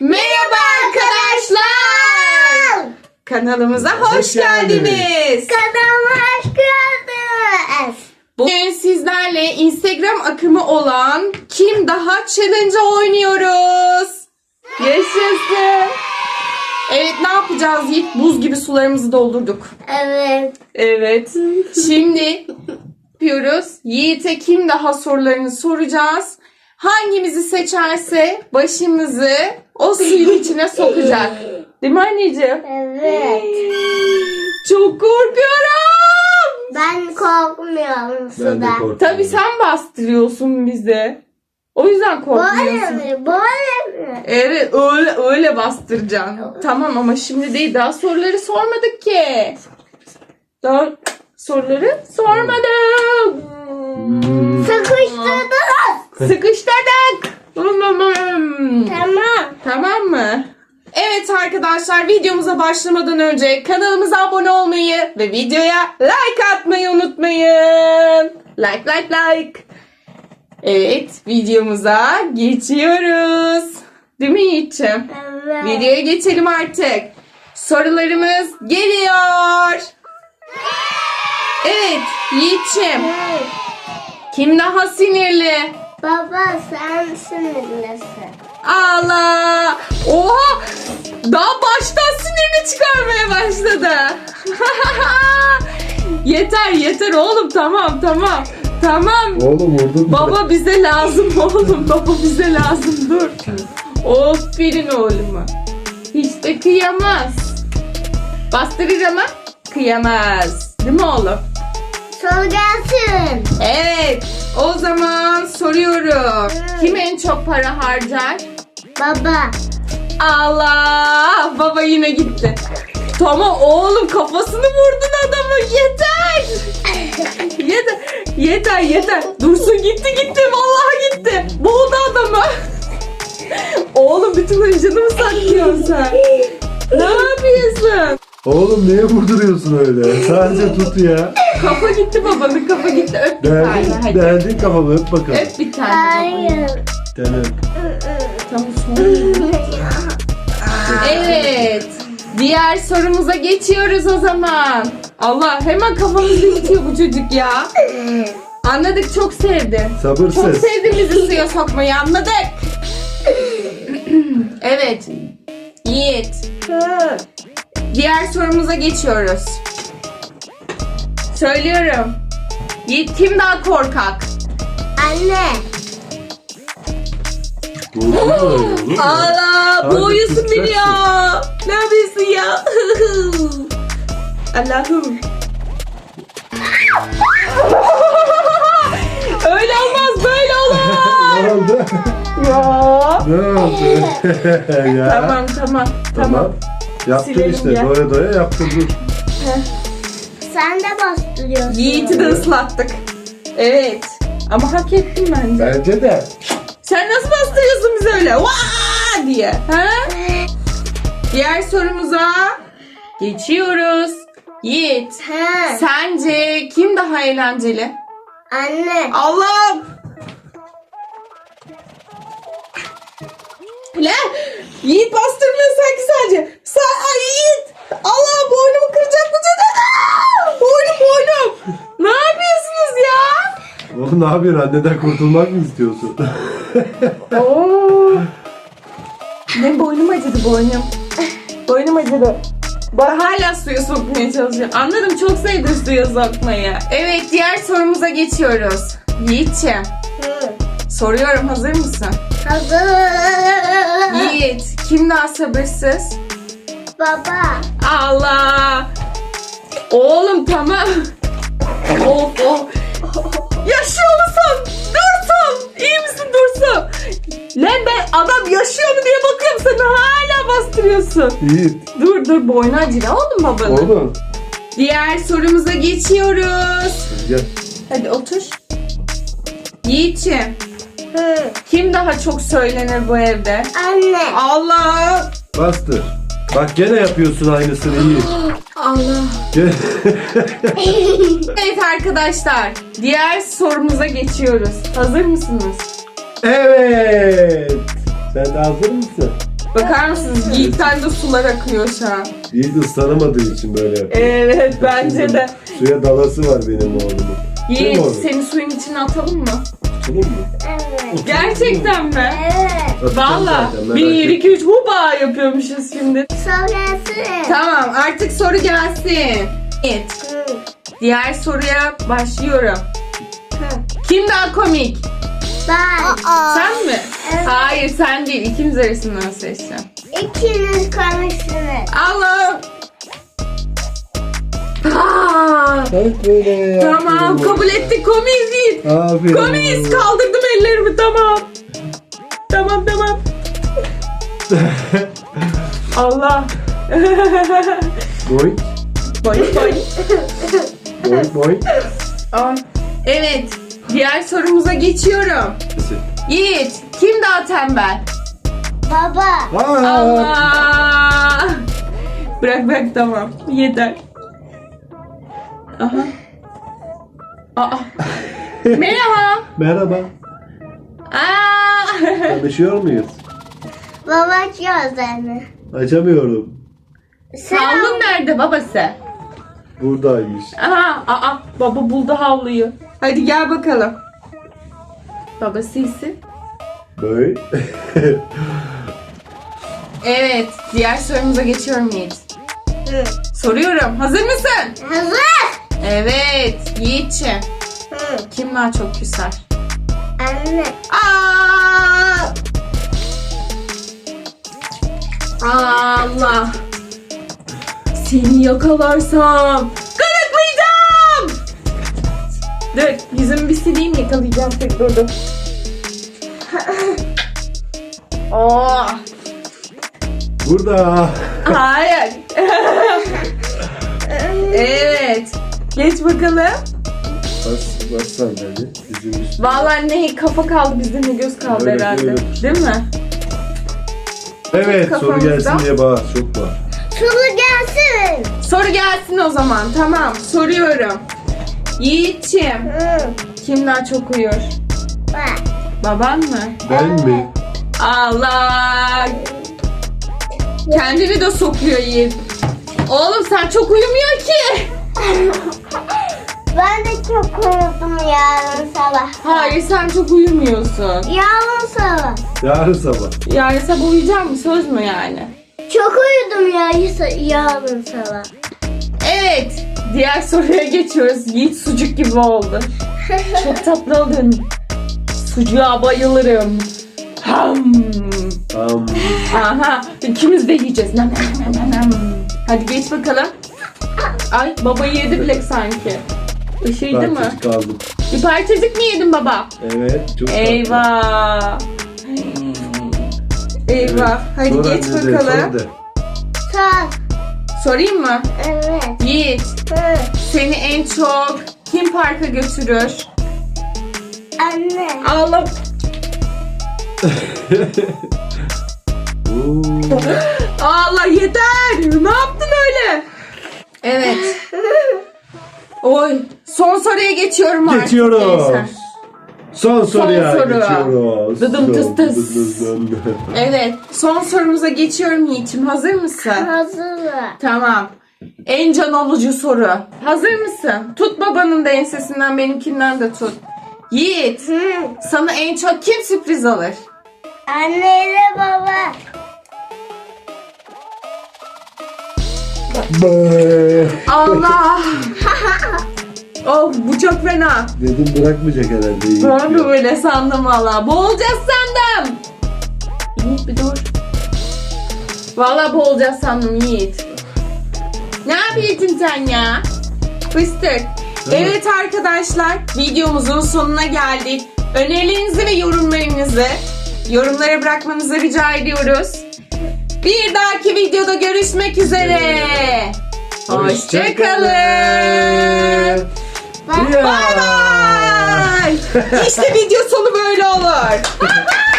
Merhaba arkadaşlar. Kanalımıza hoş, Hoş geldiniz. geldiniz. Kanalıma hoş geldiniz. Bugün sizlerle Instagram akımı olan Kim Daha Challenge oynuyoruz. Yaşasın. Evet ne yapacağız Yiğit? Buz gibi sularımızı doldurduk. Evet. Evet. Şimdi yapıyoruz. Yiğit'e kim daha sorularını soracağız. Hangimizi seçerse başımızı o suyun içine sokacak. Değil mi anneciğim? Evet. Çok korkuyorum. Ben korkmuyorum Ben de suda. korkuyorum. Tabii sen bastırıyorsun bize. O yüzden Böyle korkmuyorsun. mi? Böyle mi? Evet öyle öyle bastıracaksın. Tamam ama şimdi değil daha soruları sormadık ki. Daha soruları sormadık. Sıkıştırdınız. Sıkıştırdık. Tamam. Tamam mı? Evet arkadaşlar videomuza başlamadan önce kanalımıza abone olmayı ve videoya like atmayı unutmayın. Like like like. Evet videomuza geçiyoruz. Değil mi Yiğit'ciğim? Evet. Videoya geçelim artık. Sorularımız geliyor. Evet Yiğit'ciğim Evet. kim daha sinirli? Baba sen sinirlisin. Allah! Oha! Daha baştan sinirini çıkarmaya başladı. yeter yeter oğlum tamam tamam. Tamam. Oğlum vurdun. Baba bize lazım oğlum. Baba bize lazım dur. Aferin oğluma. Hiç de kıyamaz. Bastırır ama kıyamaz. Değil mi oğlum? Soru gelsin. Evet. O zaman soruyorum. Kim en çok para harcar? Baba. Allah! Baba yine gitti. Tamam oğlum kafasını vurdun adamı. Yeter. yeter. Yeter yeter. Dursun gitti gitti. Vallahi gitti. Boğdu adamı. oğlum bütün hıncını mı saklıyorsun sen? Ne yapıyorsun? Oğlum niye vurduruyorsun öyle? Sadece tut ya. Kafa gitti babanın kafa gitti. Öp bir tane hadi. beğendin kafamı öp bakalım. Öp bir tane. babayı. Hayır. Sonra. Evet. Diğer sorumuza geçiyoruz o zaman. Allah hemen kafamızı yıkıyor bu çocuk ya. Anladık çok sevdi. Çok Sabırsız. sevdi bizi suya sokmayı anladık. evet. Yiğit. Diğer sorumuza geçiyoruz. Söylüyorum. Yiğit kim daha korkak? Anne. Allah Hadi boğuyorsun beni ya. Ne yapıyorsun ya? Allah'ım. Öyle olmaz böyle olur. Ne oldu? ya. Ne oldu? ya. Tamam tamam tamam. Tamam. Yaptın Silelim işte. ya. Doya doya yaptın dur. Sen de bastırıyorsun. Yiğit'i de ıslattık. Evet. Ama hak ettin bence. Bence de. Sen nasıl bizi öyle? Vaa diye. Ha? Diğer sorumuza geçiyoruz. Yiğit. Ha. Sence kim daha eğlenceli? Anne. Allah'ım. Lan Yiğit bastırmıyor sanki sadece. Sa Ay Yiğit. Allah boynumu kıracak bu çocuk. Aa! Boynum boynum. Ne yapıyorsunuz ya? Oğlum ne yapıyorsun? Anneden kurtulmak mı istiyorsun? Oo. Benim boynum acıdı boynum. Boynum acıdı. Bana hala suya sokmaya çalışıyor. Anladım çok sevdi suya sokmayı. Evet diğer sorumuza geçiyoruz. Hı. soruyorum hazır mısın? Hazır. Yiğit kim daha sabırsız? Baba. Allah. Oğlum tamam. Of of. Yaşıyor musun? Dursun. İyi misin Dursun? Lan ben adam yaşıyor mu diye bakıyorum sen hala bastırıyorsun. Yiğit. Dur dur boynu acıyor oğlum babanın. Oğlum. Diğer sorumuza geçiyoruz. Gel. Hadi otur. Yiğit'ciğim Hı. kim daha çok söylenir bu evde? Anne. Allah. Bastır. Bak gene yapıyorsun aynısını Yiğit. Allah. Evet arkadaşlar, diğer sorumuza geçiyoruz. Hazır mısınız? evet. Sen de hazır mısın? Bakar mısınız? Yiğit'ten de sular akıyor şu an. Yiğit ıslanamadığı için böyle yapıyor. Evet bence de. Suya dalası var benim oğlumun. Değil mi Yiğit oğlum? seni suyun içine atalım mı? Tamam mı? Evet. Gerçekten mi? Evet. Atacağım Valla. zaten, merak 1, etme. 2, 3 huba yapıyormuşuz şimdi. Sonrası. Tamam artık soru gelsin. Evet. Hı. Diğer soruya başlıyorum. Hı. Kim daha komik? Ben. Sen mi? Evet. Hayır sen değil. İkimiz arasından seçeceğim. İkiniz konuştunuz. Allah. Aa, Bak böyle tamam kabul ettik komiyiz. Aferin. Komiyiz kaldırdım ellerimi tamam. Tamam tamam. Allah. Boy, boy boy. boy, boy. Ay. Evet. Diğer sorumuza geçiyorum. Yiğit, kim daha tembel? Baba. Aa, Allah! Bırak bırak tamam. Yeter. Aha. Aa. Merhaba. Merhaba. Tanışıyor muyuz? Baba aç gözlerini. Açamıyorum. Havlun nerede babası? Buradaymış. Aha, aa, baba buldu havluyu. Hadi gel bakalım. Babası ise. Boy. Evet, diğer sorumuza geçiyorum Yiğit. Hı. Soruyorum, hazır mısın? Hazır. Evet, Yiğit'ciğim. Hı. Kim daha çok küser? Anne. Aa! Yakalarsam kanıtlayacağım! Dur, yüzümü bir sileyim yakalayacağım seni. Dur dur. Oh! Burada. Hayır. evet. Geç bakalım. Bas, bas sandalye. Yüzün üstüne. Vallahi ne kafa kaldı bizde ne göz kaldı Evet, herhalde. evet. Değil mi? Evet soru Kafamızda. gelsin diye bağır. Çok bağır. Sulu gelsin. Soru gelsin o zaman. Tamam. Soruyorum. Yiğit'ciğim. Hı. Kim daha çok uyur? Bak. Baban mı? Ben mi? Allah! Kendini de sokuyor Yiğit. Oğlum sen çok uyumuyor ki. Ben de çok uyudum yarın sabah. Hayır sen çok uyumuyorsun. Yarın sabah. Yarın sabah. Yani sabah uyuyacak mı? Söz mü yani? Çok uyudum ya yarın sabah. Evet. Diğer soruya geçiyoruz. Yiğit sucuk gibi oldu. Çok tatlı oldun. Sucuğa bayılırım. Ham. Tamam. Aha. ikimiz de yiyeceğiz. Nam, nam, nam, nam. Hadi geç bakalım. Ay baba yedi bile sanki. Işıydı mı? Parçacık kaldım. Bir parçacık mı yedin baba? Evet. Çok tatlı. Eyvah. Eyvah. Hadi Sor geç bakalım. Sor. Sorayım mı? Evet. Yiğit. Hı. Seni en çok kim parka götürür? Anne. Allah. Oo. Allah yeter. Ne yaptın öyle? Evet. Oy. Son soruya geçiyorum artık. Geçiyoruz. gençler. Son soruya soru. geçiyoruz. Dıdım tıs tıs. Dıdım dıs dıs. Evet. Son sorumuza geçiyorum Yiğit'im. Hazır mısın? Hazır. Tamam. En can alıcı soru. Hazır mısın? Tut babanın da ensesinden benimkinden de tut. Yiğit. Hı. Sana en çok kim sürpriz alır? Anne ile baba. Allah. oh bu çok fena. Dedim bırakmayacak herhalde. iyi. Ben de böyle sandım valla. Boğulacağız sandım. Yiğit bir dur. Valla boğulacağız sandım Yiğit. Ne yapıyorsun sen ya? Fıstık. Evet arkadaşlar videomuzun sonuna geldik. Önerilerinizi ve yorumlarınızı yorumlara bırakmanızı rica ediyoruz. Bir dahaki videoda görüşmek üzere. Hoşçakalın. Ya. Bye bye. İşte video sonu böyle olur.